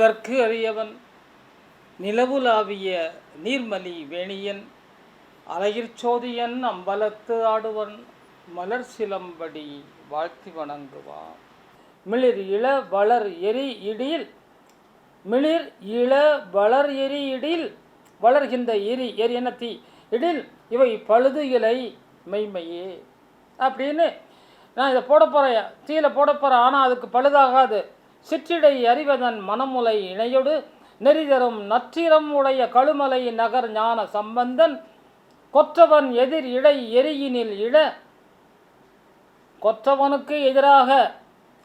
முதற்கு அறியவன் நிலவுலாவிய நீர்மலி வேணியன் அழகிற் அம்பலத்து ஆடுவன் மலர் சிலம்படி வாழ்த்தி வணங்குவான். மிளிர் இள வளர் எரி இடியில் மிளிர் இள வளர் எரி இடில் வளர்கின்ற எரி எரி என்ன தீ? இடில் இவை பழுது இலை மெய்மையே. அப்படின்னு நான் இதை போட போகிறேன் தீயில போட போகிறேன் ஆனால் அதுக்கு பழுதாகாது. சிற்றிடை அறிவதன் மனமுலை இணையொடு நெறிதரும் நற்றிரம் உடைய கழுமலை நகர் ஞான சம்பந்தன். கொற்றவன் எதிர் இடை எரியினில் இட கொற்றவனுக்கு எதிராக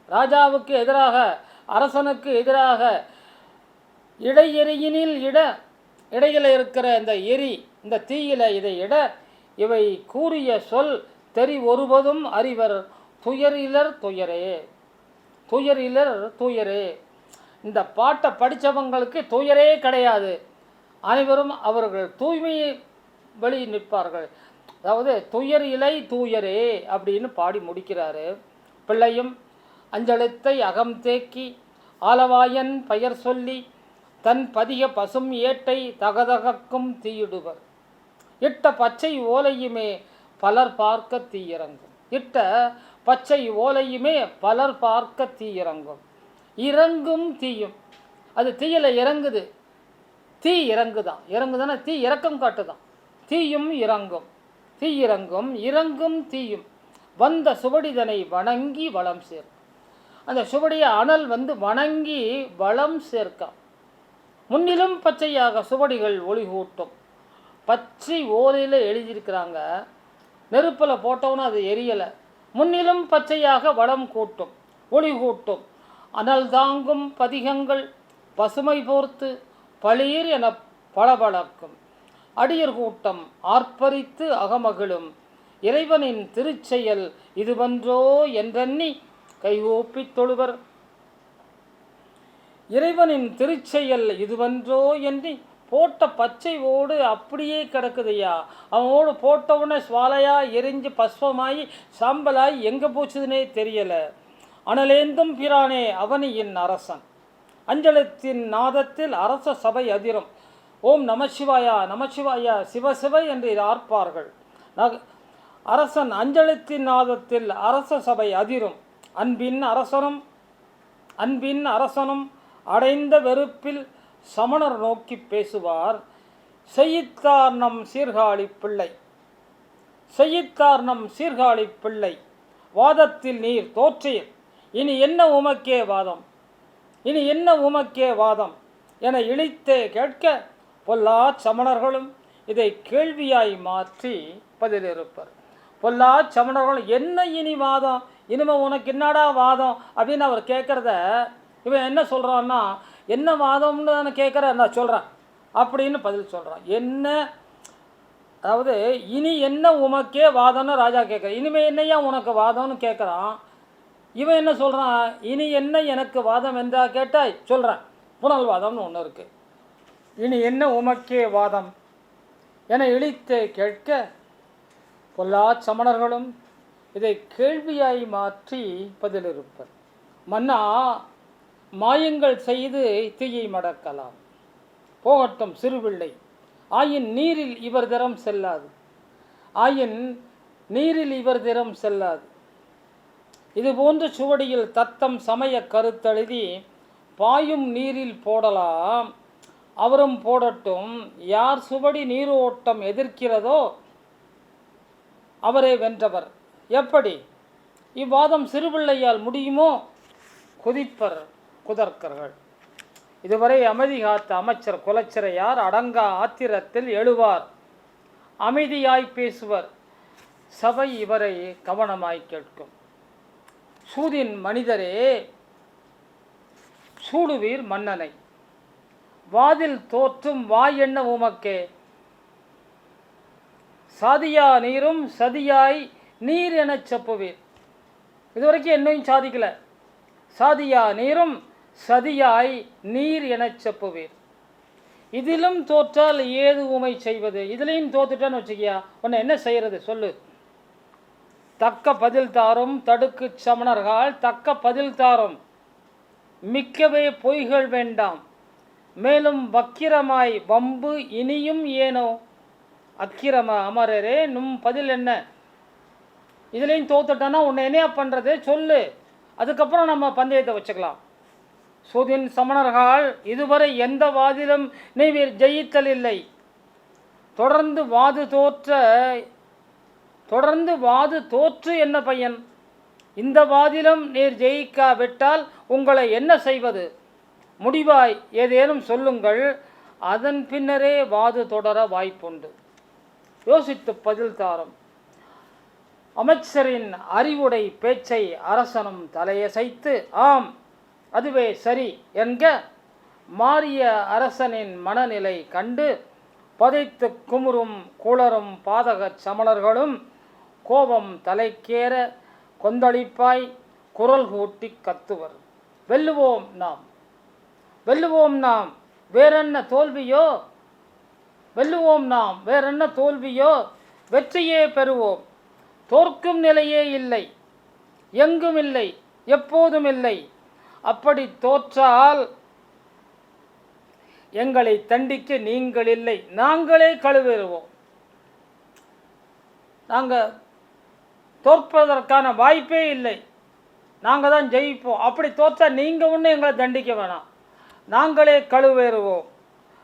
ராஜாவுக்கு எதிராக அரசனுக்கு எதிராக இடை எரியினில் இட இடையில் இருக்கிற இந்த எரி இந்த தீயில இதை இட இவை கூறிய சொல் தெரி ஒருவதும் அறிவர் துயரிலர் துயரே. துயரிலர் துயரே. இந்த பாட்டை படித்தவங்களுக்கு துயரே கிடையாது. அனைவரும் அவர்கள் தூய்மையை வெளி நிற்பார்கள். அதாவது துயர் இலை தூயரே அப்படின்னு பாடி முடிக்கிறாரு. பிள்ளையும் அஞ்சலத்தை அகம் தேக்கி ஆலவாயன் பெயர் சொல்லி தன் பதிய பசும் ஏட்டை தகதகக்கும் தீயிடுவர். இட்ட பச்சை ஓலையுமே பலர் பார்க்க தீயிறங்கும். இட்ட பச்சை ஓலையுமே பலர் பார்க்க தீயிறங்கும் இறங்கும். தீயும். அது தீயில் இறங்குது. தீ இறங்குதான். இறங்குதானே? தீ இறக்கம் காட்டுதான். தீயும் இறங்கும். தீ இறங்கும். இறங்கும் தீயும். வந்த சுவடிதனை வணங்கி வளம் சேர் அந்த சுவடிய அனல் வந்து வணங்கி வளம் சேர்க்காம். முன்னிலும் பச்சையாக சுவடிகள் ஒளிகூட்டும் பச்சை ஓலையில் எழுதியிருக்கிறாங்க. நெருப்பில் போட்டோன்னு அது எரியலை. முன்னிலும் பச்சையாக வளம் கூட்டும் ஒளி கூட்டும். அனல் தாங்கும் பதிகங்கள் பசுமை போர்த்து பளீர் என பளபளக்கும். அடியர் கூட்டம் ஆர்ப்பரித்து அகமகிழும். இறைவனின் திருச்செயல் இதுவன்றோ என்றெண்ணி கைகூப்பித் தொழுவர். இறைவனின் திருச்செயல் இதுவன்றோ என்று போட்ட பச்சை ஓடு அப்படியே கிடக்குதையா? அவனோடு போட்டவுடனே சுவாலையா எரிஞ்சு பஸ்வமாயி சாம்பலாய் எங்கே போச்சுதுன்னே தெரியலை. அனலேந்தும் பிரானே அவனியின் அரசன். அஞ்சலத்தின் நாதத்தில் அரச சபை அதிரும். ஓம் நமசிவாயா நமசிவாயா சிவசிவை என்று ஆர்ப்பார்கள். நக அரசன் அஞ்சலத்தின் நாதத்தில் அரச சபை அதிரும். அன்பின் அரசனும் அன்பின் அரசனும் அடைந்த வெறுப்பில் சமணர் நோக்கி பேசுவார் செய்யித்தார் நம் சீர்காழி பிள்ளை செய்யித்தார் நம் சீர்காழி பிள்ளை வாதத்தில் நீர் தோற்றீர். இனி என்ன உமக்கே வாதம்? இனி என்ன உமக்கே வாதம்? என இழித்தே கேட்க பொல்லா சமணர்களும் இதை கேள்வியாய் மாற்றி பதிலிருப்பர். பொல்லா சமணர்களும் என்ன இனி வாதம்? இனிமே உனக்கு என்னடா வாதம்? அப்படின்னு அவர் கேட்குறத இவன் என்ன சொல்கிறான்னா என்ன வாதம்னு நான் கேட்குற நான் சொல்கிறேன் அப்படின்னு பதில் சொல்கிறான் என்ன? அதாவது இனி என்ன உமக்கே வாதம்னு ராஜா கேட்குறேன் இனிமேல் என்னையா உனக்கு வாதம்னு கேட்குறான் இவன் என்ன சொல்கிறான் இனி என்ன எனக்கு வாதம் என்றா கேட்டால் சொல்கிறேன் புனல்வாதம்னு ஒன்று இருக்குது இனி என்ன உமக்கே வாதம்? என இழித்து கேட்க பொல்லா சமணர்களும் இதை கேள்வியாய் மாற்றி பதிலிருப்பர். மன்னா மாயங்கள் செய்து தீயை மடக்கலாம். போகட்டும் சிறுபிள்ளை ஆயின் நீரில் இவர் திறம் செல்லாது. ஆயின் நீரில் இவர் திறம் செல்லாது. இதுபோன்ற சுவடியில் தத்தம் சமய கருத்தெழுதி பாயும் நீரில் போடலாம். அவரும் போடட்டும். யார் சுவடி நீரோட்டம் எதிர்க்கிறதோ அவரே வென்றவர். எப்படி? இவ்வாதம் சிறுபிள்ளையால் முடியுமோ? குதிப்பர். குதர்க்கர்கள். இதுவரை அமைதி காத்த அமைச்சர் குலச்சிறையார் அடங்கா ஆத்திரத்தில் எழுவார். அமைதியாய் பேசுவர். சபை இவரை கவனமாய் கேட்கும். சூதின் மனிதரே சூடுவீர் மன்னனை. வாதில் தோற்றும் வாய் என்ன உமக்கே? சாதியா நீரும் சதியாய் நீர் எனச் செப்புவீர். இதுவரைக்கும் என்னையும் சாதிக்கல. சாதியா நீரும் சதியாய் நீர் எனச் செப்புவீர். இதிலும் தோற்றால் ஏது உமை செய்வது? இதுலேயும் தோத்துட்டான்னு வச்சுக்கியா? உன்னை என்ன செய்யறது? சொல்லு. தக்க பதில் தாரும் தடுக்கு சமணர்கள் தக்க பதில் தாரும். மிக்கவே பொய்கள் வேண்டாம். மேலும் வக்கிரமாய் வம்பு இனியும் ஏனோ? அக்கிரம அமரரே நும் பதில் என்ன? இதுலேயும் தோத்துட்டோன்னா உன்னை என்னையா பண்ணுறது சொல்லு. அதுக்கப்புறம் நம்ம பந்தயத்தை வச்சுக்கலாம். சூதின் சமணர்கள் இதுவரை எந்த வாதிலும் நீர் ஜெயித்தல் இல்லை தொடர்ந்து வாது தோற்ற தொடர்ந்து வாது தோற்று என்ன பையன்? இந்த வாதிலும் நீர் ஜெயிக்காவிட்டால் உங்களை என்ன செய்வது? முடிவாய் ஏதேனும் சொல்லுங்கள். அதன் பின்னரே வாது தொடர வாய்ப்புண்டு. யோசித்து பதில் தாரும். அமைச்சரின் அறிவுடை பேச்சை அரசனும் தலையசைத்து ஆம் அதுவே சரி என்க மாறிய அரசனின் மனநிலை கண்டு பதைத்து குமுறும் குளரும் பாதகச் சமணர்களும் கோபம் தலைக்கேற கொந்தளிப்பாய் குரல் கூட்டி கத்துவர். வெல்லுவோம் நாம். வெல்லுவோம் நாம். வேறென்ன தோல்வியோ? வெல்லுவோம் நாம். வேறென்ன தோல்வியோ? வெற்றியே பெறுவோம். தோற்கும் நிலையே இல்லை. எங்கும் இல்லை. எப்போதும் இல்லை. அப்படி தோற்றால் எங்களை தண்டிக்க நீங்கள் இல்லை. நாங்களே கழுவேறுவோம். நாங்கள் தோற்பதற்கான வாய்ப்பே இல்லை. நாங்கள் தான் ஜெயிப்போம். அப்படி தோற்றா நீங்கள் ஒன்றும் எங்களை தண்டிக்க வேணாம். நாங்களே கழுவேறுவோம்.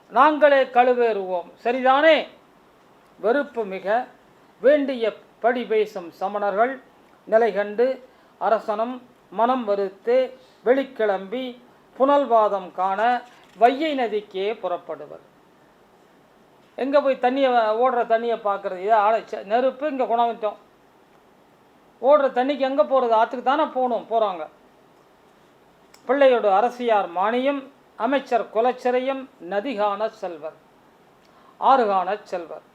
நாங்களே கழுவேறுவோம். சரிதானே? வெறுப்பு மிக வேண்டிய படி பேசும் சமணர்கள் நிலை கண்டு அரசனும் மனம் வருத்து வெளிக்கிளம்பி புனல்வாதம் காண வையை நதிக்கே புறப்படுவர். எங்கே போய் தண்ணியை ஓடுற தண்ணியை பார்க்குறது இதை ஆளை நெருப்பு இங்கே குணமிட்டோம். ஓடுற தண்ணிக்கு எங்கே போகிறது ஆற்றுக்கு தானே போகணும் போகிறாங்க பிள்ளையோட அரசியார் மானியம் அமைச்சர் குலச்சிறையும் நதிகான செல்வர். ஆறுகான செல்வர்.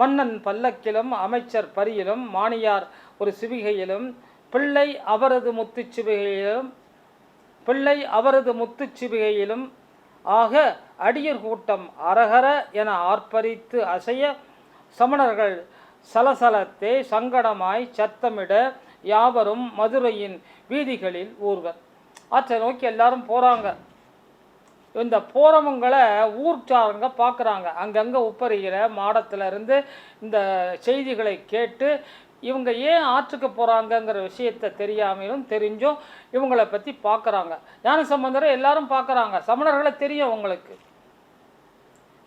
மன்னன் பல்லக்கிலும் அமைச்சர் பரியிலும் மானியார் ஒரு சிவிகையிலும் பிள்ளை அவரது முத்துச்சிவிகையிலும் பிள்ளை அவரது முத்துச்சிவிகையிலும் ஆக அடியர் கூட்டம் அரகர என ஆர்ப்பரித்து அசைய சமணர்கள் சலசலத்தே சங்கடமாய் சத்தமிட யாவரும் மதுரையின் வீதிகளில் ஊர்வர் ஆற்றை நோக்கி எல்லாரும் போகிறாங்க இந்த போகிறவங்களை ஊர்ச்சாரங்க பார்க்குறாங்க அங்கங்கே உப்பரிகிற மாடத்துலேருந்து இந்த செய்திகளை கேட்டு இவங்க ஏன் ஆற்றுக்கு போகிறாங்கங்கிற விஷயத்தை தெரியாமலும் தெரிஞ்சும் இவங்களை பற்றி பார்க்குறாங்க ஞான சம்பந்தரை எல்லாரும் பார்க்குறாங்க சமணர்களை தெரியும் அவங்களுக்கு.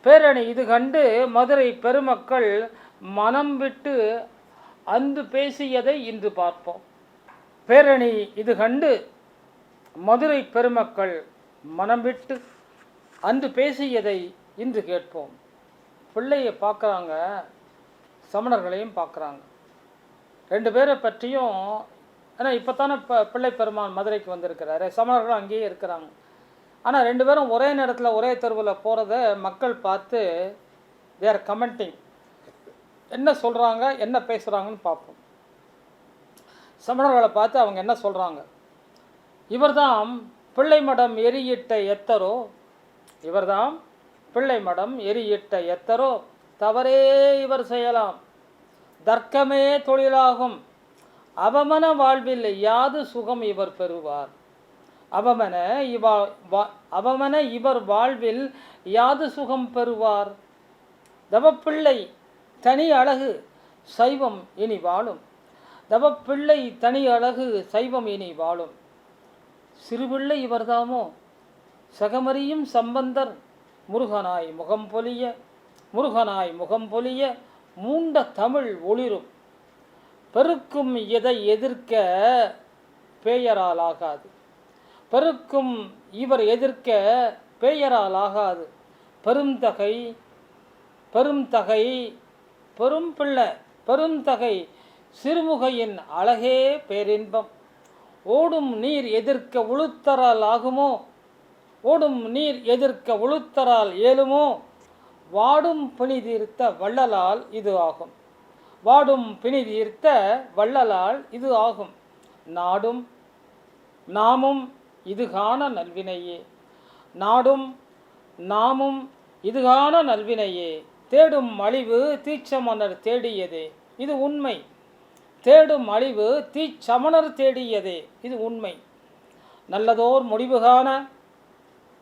பேரணி இது கண்டு மதுரை பெருமக்கள் மனம் விட்டு அன்று பேசியதை இன்று பார்ப்போம். பேரணி இது கண்டு மதுரை பெருமக்கள் மனம் விட்டு அன்று பேசியதை இன்று கேட்போம். பிள்ளையை பார்க்குறாங்க சமணர்களையும் பார்க்குறாங்க ரெண்டு பேரை பற்றியும் ஏன்னா இப்போ தானே இப்போ பிள்ளை பெருமான் மதுரைக்கு வந்திருக்கிறாரு. சமணர்களும் அங்கேயே இருக்கிறாங்க. ஆனால் ரெண்டு பேரும் ஒரே நேரத்தில் ஒரே தெருவில் போகிறத மக்கள் பார்த்து தேர் கமெண்டிங் என்ன சொல்கிறாங்க என்ன பேசுகிறாங்கன்னு பார்ப்போம். சமணர்களை பார்த்து அவங்க என்ன சொல்கிறாங்க இவர்தாம் பிள்ளை மடம் எரியிட்ட எத்தரோ இவர்தான் பிள்ளை மடம் எரியிட்ட எத்தரோ தவறே இவர் செய்யலாம். தர்க்கமே தொழிலாகும். அவமன வாழ்வில் யாது சுகம் இவர் பெறுவார்? அவமன இவா வா- அவமன இவர் வாழ்வில் யாது சுகம் பெறுவார்? தவப்பிள்ளை தனி அழகு சைவம் இனி வாழும். தவப்பிள்ளை தனி அழகு சைவம் இனி வாழும். சிறுபிள்ளை இவர்தாமோ? சகமறியும் சம்பந்தர் முருகனாய் முகம் பொலிய முருகனாய் முகம் பொலிய மூண்ட தமிழ் ஒளிரும். பெருக்கும் இதை எதிர்க்க பேயரால் ஆகாது. பெருக்கும் இவர் எதிர்க்க பேயரால் ஆகாது. பெருந்தகை பெருந்தகை பெரும் பிள்ளை பெருந்தகை சிறுமுகையின் அழகே பேரின்பம். ஓடும் நீர் எதிர்க்க உளுத்தரால் ஆகுமோ? ஓடும் நீர் எதிர்க்க உளுத்தரால் ஏலுமோ வாடும் பிணி தீர்த்த வள்ளலால் இது ஆகும். வாடும் பிணி தீர்த்த வள்ளலால் இது ஆகும். நாடும் நாமும் இதுகான நல்வினையே. நாடும் நாமும் இதுகான நல்வினையே. தேடும் அழிவு தீச்சமன்னர் தேடியதே. இது உண்மை. தேடும் அழிவு தீச்சமணர் தேடியதே. இது உண்மை. நல்லதோர் முடிவு காண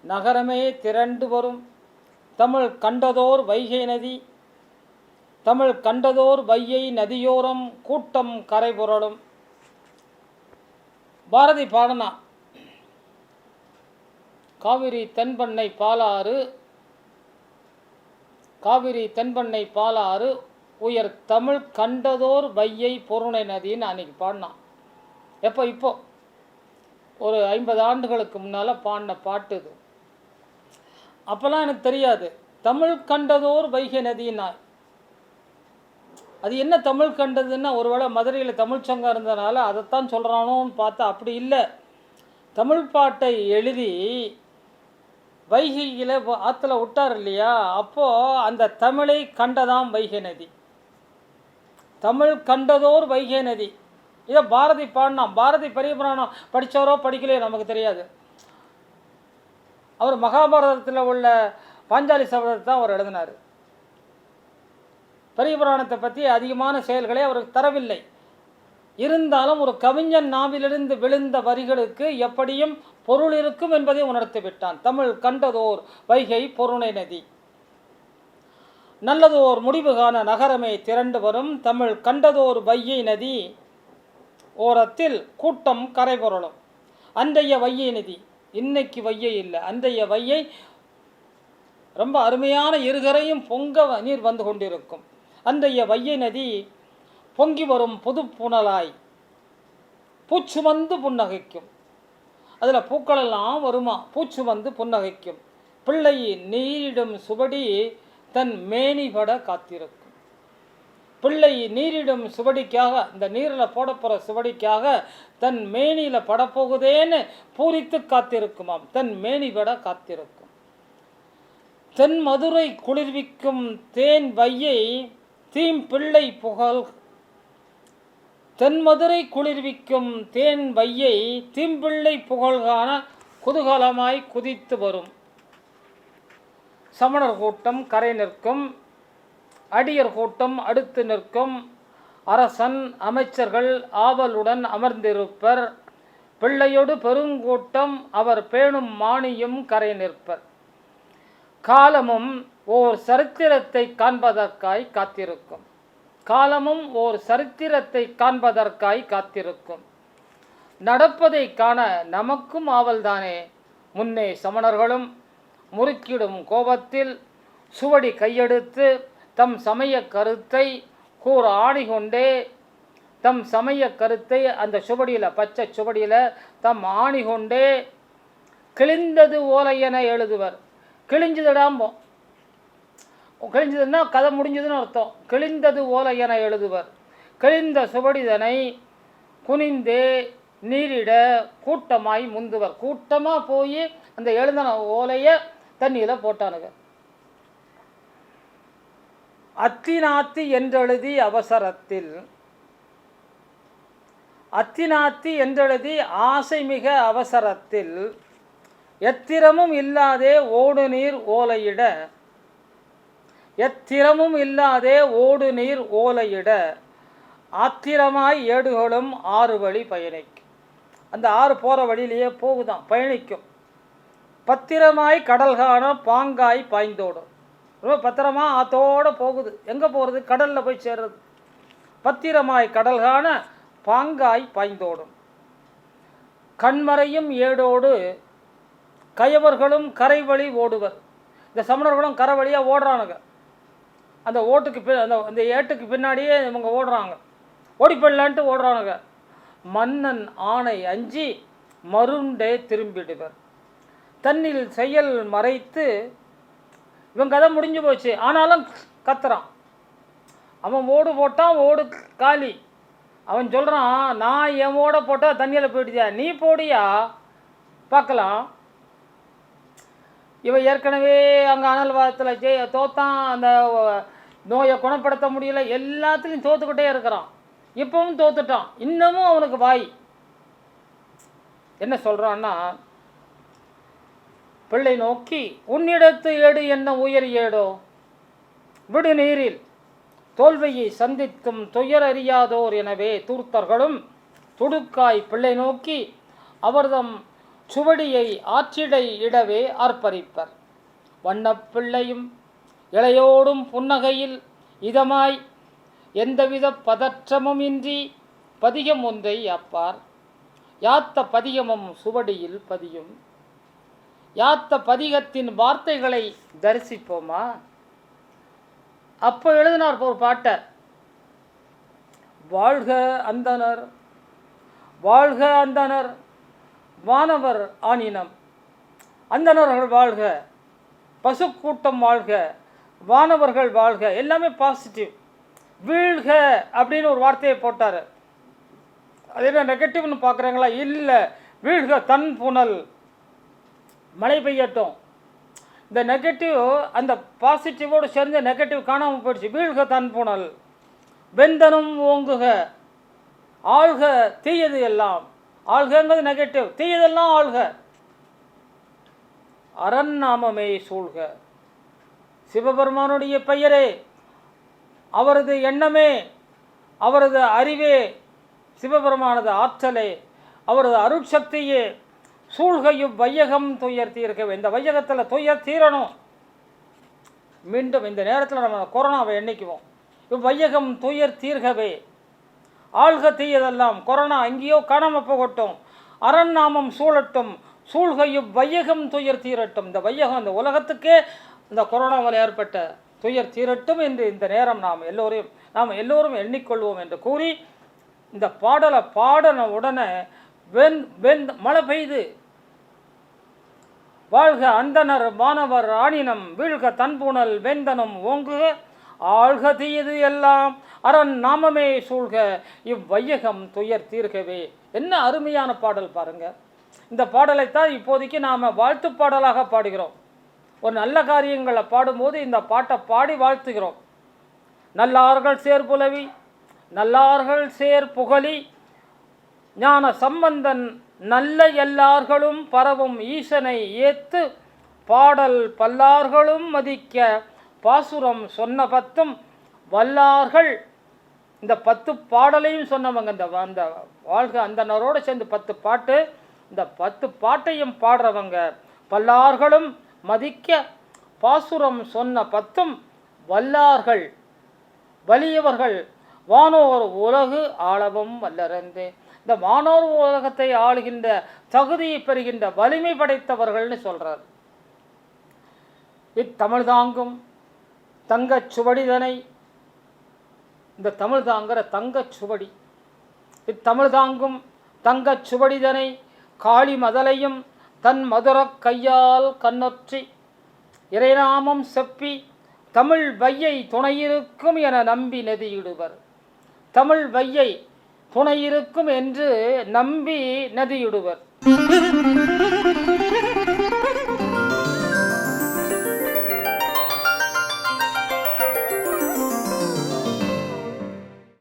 நகரமே திரண்டு வரும். தமிழ் கண்டதோர் வைகை நதி தமிழ் கண்டதோர் வையை நதியோரம் கூட்டம் கரை புரளும். பாரதி பாடனா காவிரி தென்பண்ணை பாலாறு காவிரி தென்பண்ணை பாலாறு உயர் தமிழ் கண்டதோர் வையை பொருணை நதின்னு அன்னைக்கு பாடினான் எப்போ இப்போ? ஒரு ஐம்பது ஆண்டுகளுக்கு முன்னால் பாடின பாட்டு இது. அப்போல்லாம் எனக்கு தெரியாது. தமிழ் கண்டதோர் வைகை நதியினாய் அது என்ன தமிழ் கண்டதுன்னா ஒருவேளை மதுரையில் தமிழ் சங்கம் இருந்தனால அதைத்தான் சொல்கிறானோன்னு பார்த்தா அப்படி இல்லை. தமிழ் பாட்டை எழுதி வைகையில் ஆற்றுல விட்டார் இல்லையா? அப்போது அந்த தமிழை கண்டதாம் வைகை நதி. தமிழ் கண்டதோர் வைகை நதி. இதை பாரதி பாடினான். பாரதி பெரிய புராணம் படித்தவரோ படிக்கலையோ நமக்கு தெரியாது. அவர் மகாபாரதத்தில் உள்ள பாஞ்சாலி சபதத்தை தான் அவர் எழுதினார். பெரிய புராணத்தை பற்றி அதிகமான செயல்களை அவருக்கு தரவில்லை. இருந்தாலும் ஒரு கவிஞன் நாவிலிருந்து விழுந்த வரிகளுக்கு எப்படியும் பொருள் இருக்கும் என்பதை உணர்த்தி விட்டான் தமிழ் கண்டதோர் வைகை பொருணை நதி. நல்லதோர் முடிவு காண நகரமே திரண்டு வரும். தமிழ் கண்டதோர் வையை நதி. ஓரத்தில் கூட்டம் கரைபொருளும் அன்றைய வையை நதி. இன்னைக்கு வையை இல்லை. அந்தைய வையை ரொம்ப அருமையான இருகரையும் பொங்க வ- நீர் வந்து கொண்டிருக்கும். அந்தைய வையை நதி பொங்கி வரும் புது புனலாய் பூச்சுமந்து புன்னகைக்கும். அதில் பூக்களெல்லாம் வருமா? பூச்சு வந்து புன்னகைக்கும். பிள்ளை நீரிடும் சுவடி தன் மேனிபட காத்திருக்கும். பிள்ளை நீரிடும் சுவடிக்காக இந்த நீரில் போடப்போகிற சுவடிக்காக தன் மேனியில் படப்போகுதேன்னு பூரித்து காத்திருக்குமாம். தன் மேனி விட காத்திருக்கும். தென் மதுரை குளிர்விக்கும் தேன் வையை தீம் பிள்ளை புகழ் தென்மதுரை குளிர்விக்கும் தேன் வையை தீம்பிள்ளை புகழ்கான குதூகலமாய் குதித்து வரும். சமணர் கூட்டம் கரை நிற்கும். அடியர் கூட்டம் அடுத்து நிற்கும். அரசன் அமைச்சர்கள் ஆவலுடன் அமர்ந்திருப்பர். பிள்ளையொடு பெருங்கூட்டம் அவர் பேணும் மானியும் கரை நிற்பர். காலமும் ஓர் சரித்திரத்தை காண்பதற்காய் காத்திருக்கும். காலமும் ஓர் சரித்திரத்தை காண்பதற்காய் காத்திருக்கும். நடப்பதை காண நமக்கும் ஆவல்தானே? முன்னே சமணர்களும் முறுக்கிடும் கோபத்தில் சுவடி கையெடுத்து தம் சமய கருத்தை கூற ஆணிகொண்டே தம் சமய கருத்தை அந்த சுவடியில் பச்சை சுவடியில் தம் ஆணிகொண்டே கிழிந்தது ஓலையென எழுதுவர். கிழிஞ்சதுடாம்போம் கிழிஞ்சதுன்னா கதை முடிஞ்சதுன்னு அர்த்தம். கிழிந்தது ஓலையென எழுதுவர். கிழிந்த சுவடிதனை குனிந்தே நீரிட கூட்டமாய் முந்துவர். கூட்டமாக போய் அந்த எழுதின ஓலையை தண்ணியில் போட்டானுங்க. அத்திநாத்தி என்றெழுதி அவசரத்தில். அத்திநாத்தி என்றெழுதி ஆசை மிக அவசரத்தில். எத்திரமும் இல்லாதே ஓடு நீர் ஓலையிட. எத்திரமும் இல்லாதே ஓடு நீர் ஓலையிட. ஆத்திரமாய் ஏடுகளும் ஆறு வழி பயணிக்கும். அந்த ஆறு போகிற வழியிலேயே போகுதான் பயணிக்கும். பத்திரமாய் கடல் காண பாங்காய் பாய்ந்தோடும். ரொம்ப பத்திரமா ஆத்தோட போகுது. எங்கே போகிறது கடலில் போய் சேர்றது. பத்திரமாய் கடல்கான பாங்காய் பாய்ந்தோடும். கண்மறையும் ஏடோடு கயவர்களும் கரை வழி ஓடுவர். இந்த சமணர்களும் கரை வழியாக ஓடுறானுங்க. அந்த ஓட்டுக்கு பி அந்த அந்த ஏட்டுக்கு பின்னாடியே இவங்க ஓடுறாங்க. ஓடி போயிடலான்ட்டு ஓடுறானுங்க. மன்னன் ஆணை அஞ்சி மருண்டே திரும்பிடுவர். தன்னில் செயல் மறைத்து இவன் கதை முடிஞ்சு போச்சு. ஆனாலும் கத்துறான். அவன் ஓடு போட்டான் ஓடு காலி. அவன் சொல்கிறான் நான் என் ஓட போட்டால் தண்ணியில் போயிடுச்சா நீ போடியா? பார்க்கலாம். இவன் ஏற்கனவே அங்கே அனல்வாதத்தில் ஜெய தோத்தான் அந்த நோயை குணப்படுத்த முடியல. எல்லாத்துலேயும் தோத்துக்கிட்டே இருக்கிறான். இப்பவும் தோத்துட்டான். இன்னமும் அவனுக்கு வாய். என்ன சொல்கிறான்னா பிள்ளை நோக்கி உன்னிடத்து ஏடு என்ன உயர் ஏடோ? விடு நீரில். தோல்வியை சந்திக்கும் துயர் அறியாதோர் எனவே தூர்த்தர்களும் துடுக்காய் பிள்ளை நோக்கி அவர்தம் சுவடியை ஆற்றிடை இடவே அர்ப்பரிப்பர். வண்ணப்பிள்ளையும் இளையோடும் புன்னகையில் இதமாய் எந்தவித பதற்றமும் இன்றி பதிகம் ஒன்றை அப்பார். யாத்த பதிகமும் சுவடியில் பதியும். யாத்த பதிகத்தின் வார்த்தைகளை தரிசிப்போமா? அப்போ எழுதினார் ஒரு பாட்டை வாழ்க அந்தனர் வாழ்க அந்தனர் வானவர் ஆனினம் அந்தனர்கள் வாழ்க பசுக்கூட்டம் வாழ்க வானவர்கள் வாழ்க எல்லாமே பாசிட்டிவ் வீழ்க அப்படின்னு ஒரு வார்த்தையை போட்டார். அது என்ன நெகட்டிவ்னு பார்க்குறாங்களா இல்லை வீழ்க தன் புனல் மழை பெய்யட்டும். இந்த நெகட்டிவ் அந்த பாசிட்டிவோடு சேர்ந்து நெகட்டிவ் காணாமல் போயிடுச்சு. வீழ்க தன் புனல். வெந்தனும் ஓங்குக. ஆள்க தீயது எல்லாம். ஆள்கங்கிறது நெகட்டிவ் தீயதெல்லாம் ஆள்க அரண்நாமமே சூழ்க. சிவபெருமானுடைய பெயரே. அவரது எண்ணமே. அவரது அறிவே. சிவபெருமானது ஆற்றலே. அவரது அருட்சக்தியே. சூழ்கையும் வையகம் துயர் தீர்க்க இந்த வையகத்தில் துயர் தீரணும். மீண்டும் இந்த நேரத்தில் நம்ம கொரோனாவை எண்ணிக்குவோம். இவ்வையகம் துயர் தீர்கவே. ஆழ்க தீயதெல்லாம் கொரோனா அங்கேயோ காணாமல் போகட்டும். அரண் நாமம் சூழட்டும். சூழ்கையும் வையகம் துயர் தீரட்டும். இந்த வையகம் இந்த உலகத்துக்கே இந்த கொரோனாவால் ஏற்பட்ட துயர் தீரட்டும் என்று இந்த நேரம் நாம் எல்லோரையும் நாம் எல்லோரும் எண்ணிக்கொள்வோம் என்று கூறி இந்த பாடலை பாடின உடனே வெண் வெண் மழை பெய்து. வாழ்க அந்தனர் மாணவர் ஆணினம் வீழ்க தன்புணல் வெந்தனம் ஓங்கு. ஆழ்க தீயது எல்லாம் அரண் நாமமே சூழ்க இவ்வையகம் துயர் தீர்க்கவே என்ன அருமையான பாடல் பாருங்க. இந்த பாடலைத்தான் இப்போதைக்கு நாம் வாழ்த்து பாடலாக பாடுகிறோம். ஒரு நல்ல காரியங்களை பாடும்போது இந்த பாட்டை பாடி வாழ்த்துகிறோம். நல்லார்கள் சேர் புலவி நல்லார்கள் சேர் புகழி ஞான சம்பந்தன் நல்ல எல்லார்களும் பரவும் ஈசனை ஏத்து பாடல் பல்லார்களும் மதிக்க பாசுரம் சொன்ன பத்தும் வல்லார்கள். இந்த பத்து பாடலையும் சொன்னவங்க இந்த அந்த வாழ்க அந்தனரோடு சேர்ந்து பத்து பாட்டு இந்த பத்து பாட்டையும் பாடுறவங்க பல்லார்களும் மதிக்க பாசுரம் சொன்ன பத்தும் வல்லார்கள். வலியவர்கள் வானோர் உலகு ஆளவும் வல்லறந்தேன் இந்த வானோர் உலகத்தை ஆளுகின்ற தகுதியை பெறுகின்ற வலிமை படைத்தவர்கள்னு சொல்கிறார் இத்தமிழ் தாங்கும் தங்கச் சுவடிதனை இந்த தமிழ் தாங்கிற தங்கச் சுவடி. இத்தமிழ் தாங்கும் தங்கச் சுவடிதனை காளி மதலையும் தன் மதுரக் கையால் கண்ணொற்றி இறைநாமம் செப்பி தமிழ் வையை துணையிருக்கும் என நம்பி நெதியிடுவர் தமிழ் வையை துணையிருக்கும் என்று நம்பி நதியிடுவர்.